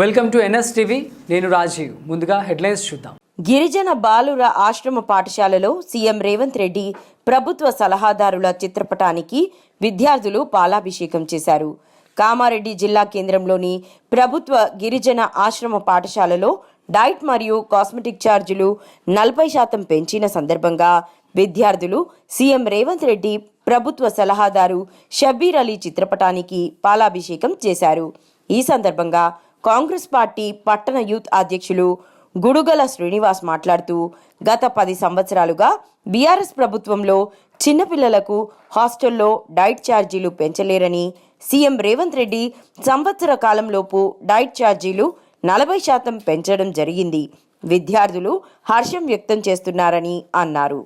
Welcome to NS TV నేను రాజీవ్. ముందుగా headlines చూద్దాం. గిరిజన బాలుర ఆశ్రమ పాఠశాలలో సీఎం రేవంత్ రెడ్డి ప్రభుత్వ సలహాదారుల చిత్రపటానికి విద్యార్థులు పాలాభిషేకం చేశారు. కామారెడ్డి జిల్లా కేంద్రంలోని ప్రభుత్వ గిరిజన ఆశ్రమ పాఠశాలలో డైట్ మరియు కాస్మెటిక్ ఛార్జీలు నలభై శాతం పెంచిన సందర్భంగా విద్యార్థులు సీఎం రేవంత్ రెడ్డి ప్రభుత్వ సలహాదారు షబీర్ అలీ చిత్రపటానికి పాలాభిషేకం చేశారు. ఈ సందర్భంగా కాంగ్రెస్ పార్టీ పట్టణ యూత్ అధ్యక్షులు గుడుగల శ్రీనివాస్ మాట్లాడుతూ గత పది సంవత్సరాలుగా బీఆర్ఎస్ ప్రభుత్వంలో చిన్నపిల్లలకు హాస్టల్లో డైట్ ఛార్జీలు పెంచలేరని సీఎం రేవంత్ రెడ్డి సంవత్సర కాలంలోపు డైట్ ఛార్జీలు నలభై శాతం పెంచడం జరిగింది. విద్యార్థులు హర్షం వ్యక్తం చేస్తున్నారని అన్నారు.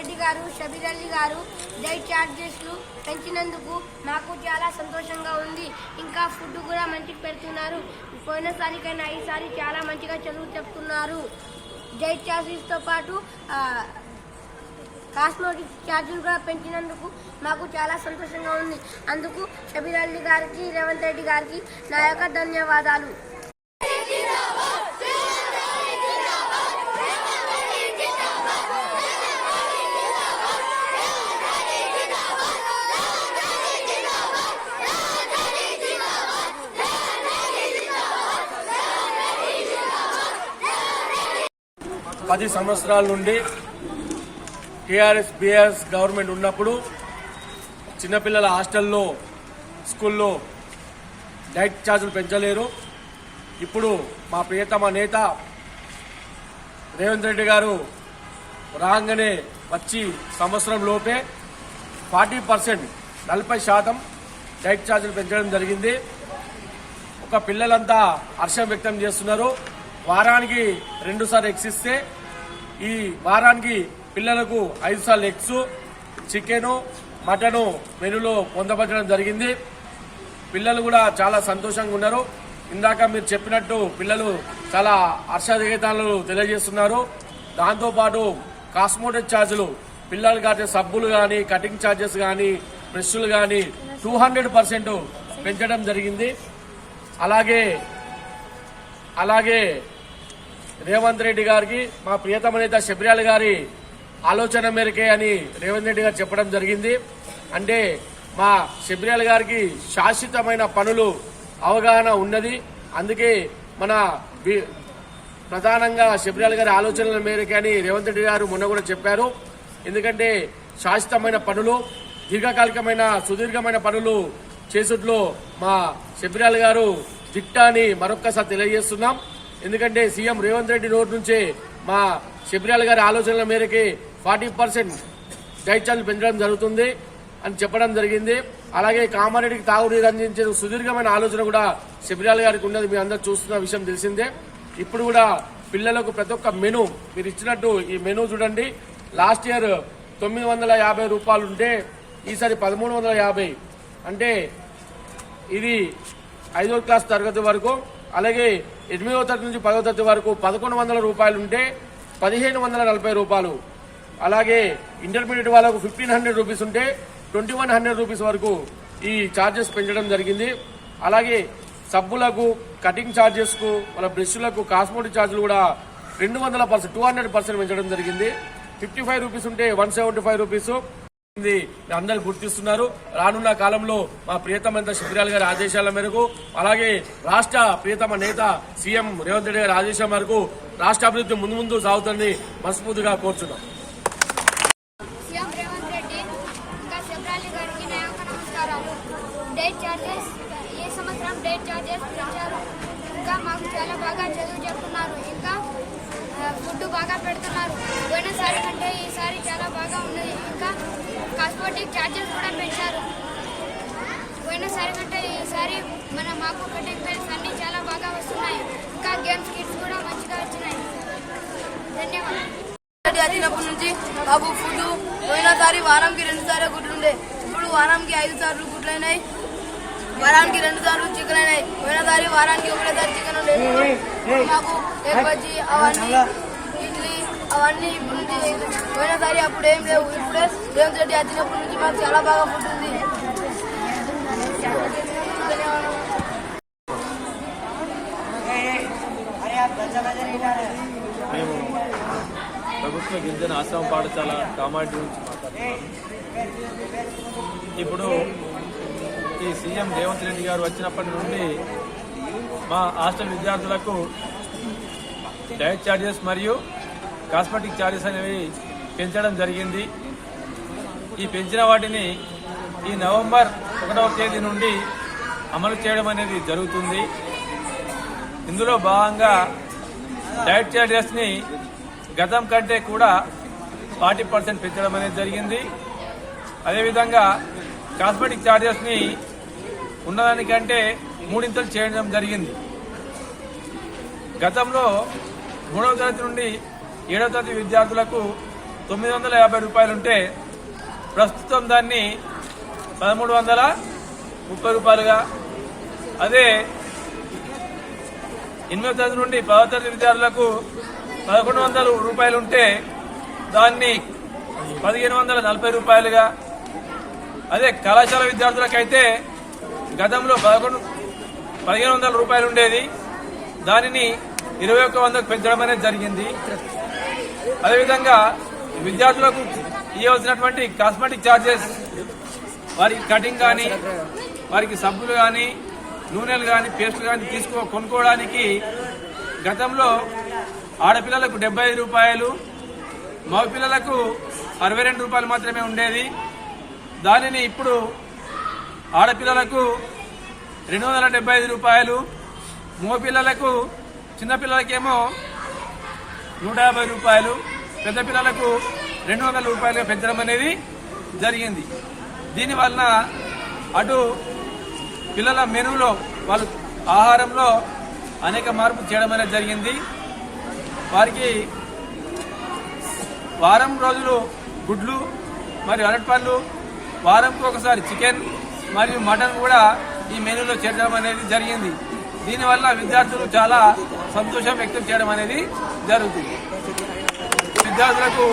రెడ్డి గారు షబీర్ అలీ గారు డైట్ ఛార్జెస్లు పెంచినందుకు మాకు చాలా సంతోషంగా ఉంది. ఇంకా ఫుడ్ కూడా మంచిగా పెడుతున్నారు. పోయినసారి కన్నా ఈసారి చాలా మంచిగా చదువు చెప్తున్నారు. డైట్ ఛార్జెస్తో పాటు కాస్మోటిక్ ఛార్జీలు కూడా పెంచినందుకు మాకు చాలా సంతోషంగా ఉంది. అందుకు షబీర్ అలీ గారికి రేవంత్ రెడ్డి గారికి నా యొక్క ధన్యవాదాలు. పది సంవత్సరాల నుండి టీఆర్ఎస్ బీఆర్ఎస్ గవర్నమెంట్ ఉన్నప్పుడు చిన్నపిల్లల హాస్టల్లో స్కూల్లో డైట్ ఛార్జీలు పెంచలేరు. ఇప్పుడు మా ప్రియతమ నేత రేవంత్ రెడ్డి గారు రాగానే వచ్చి సంవత్సరం లోపే ఫార్టీ పర్సెంట్ నలభై శాతం డైట్ ఛార్జీలు పెంచడం జరిగింది. ఒక పిల్లలంతా హర్షం వ్యక్తం చేస్తున్నారు. వారానికి రెండుసార్లు ఎక్సిస్తే ఈ వారానికి పిల్లలకు ఐదు సార్లు ఎగ్స్ చికెను మటను మెనూలో పొందపరచడం జరిగింది. పిల్లలు కూడా చాలా సంతోషంగా ఉన్నారు. ఇందాక మీరు చెప్పినట్టు పిల్లలు చాలా హర్షాధిగతాలు తెలియజేస్తున్నారు. దాంతోపాటు కాస్మోటిక్ ఛార్జీలు పిల్లలు కాటే సబ్బులు కానీ కటింగ్ ఛార్జెస్ కానీ బ్రష్లు కానీ టూ హండ్రెడ్ పర్సెంట్ పెంచడం జరిగింది. అలాగే అలాగే రేవంత్ రెడ్డి గారికి మా ప్రియతమ నేత శబరియాల గారి ఆలోచన మేరకే అని రేవంత్ రెడ్డి గారు చెప్పడం జరిగింది. అంటే మా శబరియాల గారికి శాశ్వతమైన పనులు అవగాహన ఉన్నది. అందుకే మన ప్రధానంగా శబరియాల గారి ఆలోచనల మేరకే అని రేవంత్ రెడ్డి గారు మొన్న కూడా చెప్పారు. ఎందుకంటే శాశ్వతమైన పనులు దీర్ఘకాలికమైన సుదీర్ఘమైన పనులు చేసుట్లో మా శబరియాల గారు దిట్ట అని మరొక్కసారి తెలియజేస్తున్నాం. ఎందుకంటే సీఎం రేవంత్ రెడ్డి నోటి నుంచే మా శబరియాల గారి ఆలోచనల మేరకి ఫార్టీ పర్సెంట్ డైట్ పెంచడం జరుగుతుంది అని చెప్పడం జరిగింది. అలాగే కామారెడ్డికి తాగునీరు అందించే సుదీర్ఘమైన ఆలోచన కూడా శబరియాల గారికి ఉన్నది. మీ అందరు చూస్తున్న విషయం తెలిసిందే. ఇప్పుడు కూడా పిల్లలకు ప్రతి ఒక్క మెనూ మీరు ఇచ్చినట్టు ఈ మెనూ చూడండి. లాస్ట్ ఇయర్ తొమ్మిది వందల యాభై రూపాయలు ఉంటే ఈసారి పదమూడు వందల యాభై. అంటే ఇది ఐదో క్లాస్ తరగతి వరకు అలాగే ఎనిమిదవ తరగతి నుంచి పదవ తరగతి వరకు పదకొండు వందల రూపాయలు ఉంటే పదిహేను వందల నలభై రూపాయలు. అలాగే ఇంటర్మీడియట్ వాళ్ళకు ఫిఫ్టీన్ హండ్రెడ్ రూపీస్ ఉంటే ట్వంటీ వన్ హండ్రెడ్ రూపీస్ వరకు ఈ ఛార్జెస్ పెంచడం జరిగింది. అలాగే సబ్బులకు కటింగ్ ఛార్జెస్కు వాళ్ళ బ్రష్లకు కాస్మోటిక్ ఛార్జీలు కూడా రెండు వందల పర్సెంట్ టూ హండ్రెడ్ పర్సెంట్ పెంచడం జరిగింది. ఫిఫ్టీ ఫైవ్ రూపీస్ ఉంటే వన్ సెవెంటీ ఫైవ్ రూపీస్. అందరూ గుర్తిస్తున్నారు. రానున్న కాలంలో మా ప్రియతమ నేత శిబిరాల్ గారి ఆదేశాల మేరకు అలాగే రాష్ట్ర ప్రియతమ నేత సీఎం రేవంత్ రెడ్డి గారి ఆదేశం మేరకు రాష్ట్ర అభివృద్ధి ముందు ముందు సాగుతుందని మనస్ఫూర్తిగా కోరుచున్నాం. డేట్ చార్జెస్ ఈ సంవత్సరం డేట్ చార్జెస్ పెంచారు ఇంకా మాకు చాలా బాగా చదువు చెప్తున్నారు. ఇంకా ఫుడ్ బాగా పెడుతున్నారు. పోయినసారి కంటే ఈసారి చాలా బాగా ఉన్నది ఇంకా కాస్మోటిక్ చార్జెస్ కూడా పెంచారు. పోయినసారి కంటే ఈసారి మన మాకు కటింగ్ పెన్స్ అన్ని చాలా బాగా వస్తున్నాయి. ఇంకా గేమ్స్ కిట్స్ కూడా మంచిగా వచ్చినాయి. ధన్యవాదాలు. రెడ్డి వచ్చినప్పటి నుంచి మాకు ఫుడ్ పోయినసారి వారానికి రెండు సార్లు గుడ్లు ఉండే. ఇప్పుడు వారానికి ఐదు సార్లు గుడ్లైనాయి వారానికి రెండు సార్లు చికెన్ అయినాయి పోయినసారి వారానికి ఒకటేసారి చికెన్ ఉండేది మాకు ఎగ్ బజ్జీ అవన్నీ ఇడ్లీ అవన్నీ ఇప్పుడు నుంచి పోయినసారి అప్పుడు ఏం లేవు ఇప్పుడే రేవంత్ రెడ్డి వచ్చినప్పటి నుంచి మాకు చాలా బాగా ఫుడ్ ఉంది మేము ప్రభుత్వ గిరిజన ఆశ్రమ పాఠశాల కామారెడ్డి నుంచి మాట్లాడుతున్నాము ఇప్పుడు ఈ సీఎం రేవంత్ రెడ్డి గారు వచ్చినప్పటి నుండి మా హాస్టల్ విద్యార్థులకు డైట్ ఛార్జెస్ మరియు కాస్మెటిక్ ఛార్జెస్ అనేవి పెంచడం జరిగింది. ఈ పెంచిన వాటిని ఈ నవంబర్ ఒకటవ తేదీ నుండి అమలు చేయడం అనేది జరుగుతుంది. ఇందులో భాగంగా డైట్ ఛార్జెస్ని గతం కంటే కూడా ఫార్టీ పర్సెంట్ పెంచడం అనేది జరిగింది. అదేవిధంగా కాస్మెటిక్ ఛార్జెస్ని ఉన్నదానికంటే మూడింతలు చేయడం జరిగింది. గతంలో మూడవ తరగతి నుండి ఏడవ తరగతి విద్యార్థులకు తొమ్మిది వందల యాభై రూపాయలు ఉంటే ప్రస్తుతం దాన్ని పదమూడు వందల ముప్పై రూపాయలుగా అదే ఎనిమిదవ తరగతి నుండి పదవ తరగతి విద్యార్థులకు పదకొండు వందల రూపాయలు ఉంటే దాన్ని పదిహేను వందల నలభై రూపాయలుగా అదే కళాశాల విద్యార్థులకైతే గతంలో పదకొండు పదిహేను వందల రూపాయలు ఉండేది. దానిని ఇరవై ఒక్క వందకు పెంచడం అనేది జరిగింది. అదేవిధంగా విద్యార్థులకు ఇవ్వాల్సినటువంటి కాస్మెటిక్ ఛార్జెస్ వారికి కటింగ్ కానీ వారికి సబ్బులు కానీ నూనెలు కానీ పేస్టులు కానీ తీసుకో కొనుక్కోవడానికి గతంలో ఆడపిల్లలకు డెబ్బై రూపాయలు మగపిల్లలకు అరవై రెండు రూపాయలు మాత్రమే ఉండేది. దానిని ఇప్పుడు ఆడపిల్లలకు రెండు వందల డెబ్బై ఐదు రూపాయలు మగపిల్లలకు చిన్నపిల్లలకేమో నూట యాభై రూపాయలు పెద్ద పిల్లలకు రెండు వందల రూపాయలుగా పెంచడం అనేది జరిగింది. దీనివలన అటు పిల్లల మెనులో వాళ్ళు ఆహారంలో అనేక మార్పులు చేయడం అనేది జరిగింది. వారికి వారం రోజులు గుడ్లు మరియు అరటిపళ్ళు వారంకు ఒకసారి చికెన్ మరియు మటన్ కూడా ఈ మెనూలో చేర్చడం అనేది జరిగింది. దీనివల్ల విద్యార్థులు చాలా సంతోషం వ్యక్తం చేయడం అనేది జరుగుతుంది. విద్యార్థులకు